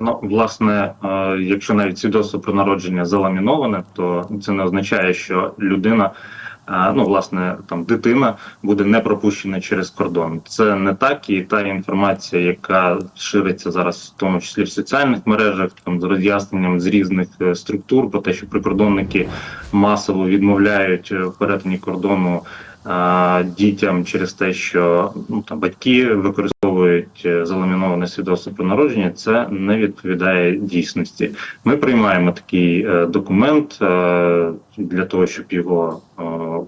Ну, власне, е, якщо навіть свідоцтво про народження заламіноване, то це не означає, що людина, е, ну власне, там дитина буде не пропущена через кордон. Це не так, і та інформація, яка шириться зараз, в тому числі в соціальних мережах, там з роз'ясненням з різних е, структур, про те, що прикордонники масово відмовляють перетині кордону. Дітям через те, що ну там батьки використовують заламіноване свідоцтво про народження, це не відповідає дійсності. Ми приймаємо такий е, документ е, для того, щоб його е,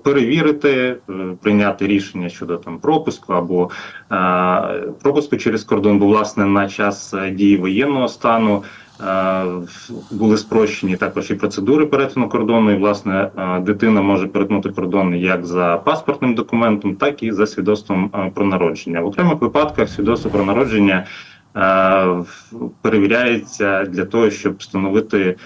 перевірити, е, прийняти рішення щодо там пропуску або е, пропуску через кордон. Бо власне на час е, дії воєнного стану. Е, Були спрощені також і процедури перетину кордону, і власне е, дитина може перетнути кордон як за паспортним документом, так і за свідоцтвом е, про народження. В окремих випадках свідоцтво про народження перевіряється для того, щоб встановити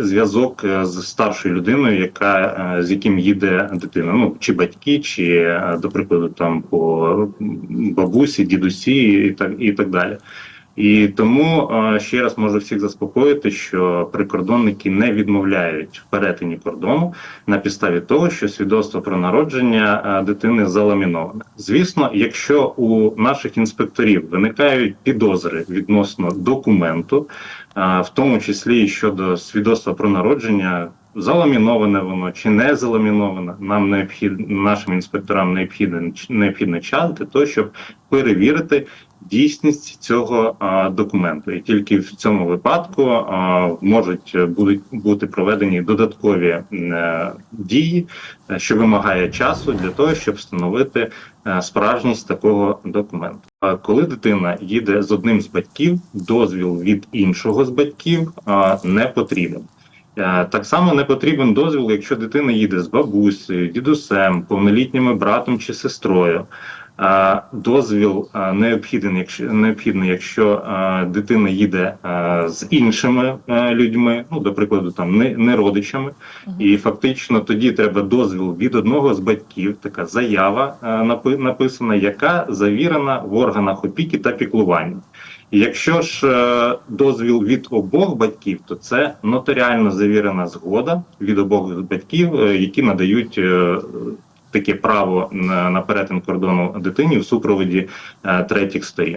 зв'язок з старшою людиною, яка з яким їде дитина. Ну чи батьки, чи до прикладу, там по бабусі, дідусі і так і так далі. І тому ще раз можу всіх заспокоїти, що прикордонники не відмовляють в перетині кордону на підставі того, що свідоцтво про народження дитини заламіноване. Звісно, якщо у наших інспекторів виникають підозри відносно документу, в тому числі щодо свідоцтва про народження. Заламіноване воно чи не заламіноване, нам необхідно нашим інспекторам необхідно необхідно час для того, щоб перевірити дійсність цього а, документу, і тільки в цьому випадку а, можуть будуть бути проведені додаткові е, дії, що вимагає часу для того, щоб встановити е, справжність такого документу. А коли дитина їде з одним з батьків, дозвіл від іншого з батьків а, не потрібен. Е, Так само не потрібен дозвіл, якщо дитина їде з бабусею, дідусем, повнолітніми братом чи сестрою. Дозвіл необхідний, якщо необхідний, якщо дитина їде з іншими людьми, ну до прикладу, там не, не родичами, і фактично тоді треба дозвіл від одного з батьків, така заява написана, яка завірена в органах опіки та піклування. І якщо ж е, дозвіл від обох батьків, то це нотаріально завірена згода від обох батьків, е, які надають е, таке право на, перетин кордону дитині в супроводі е, третіх сторін.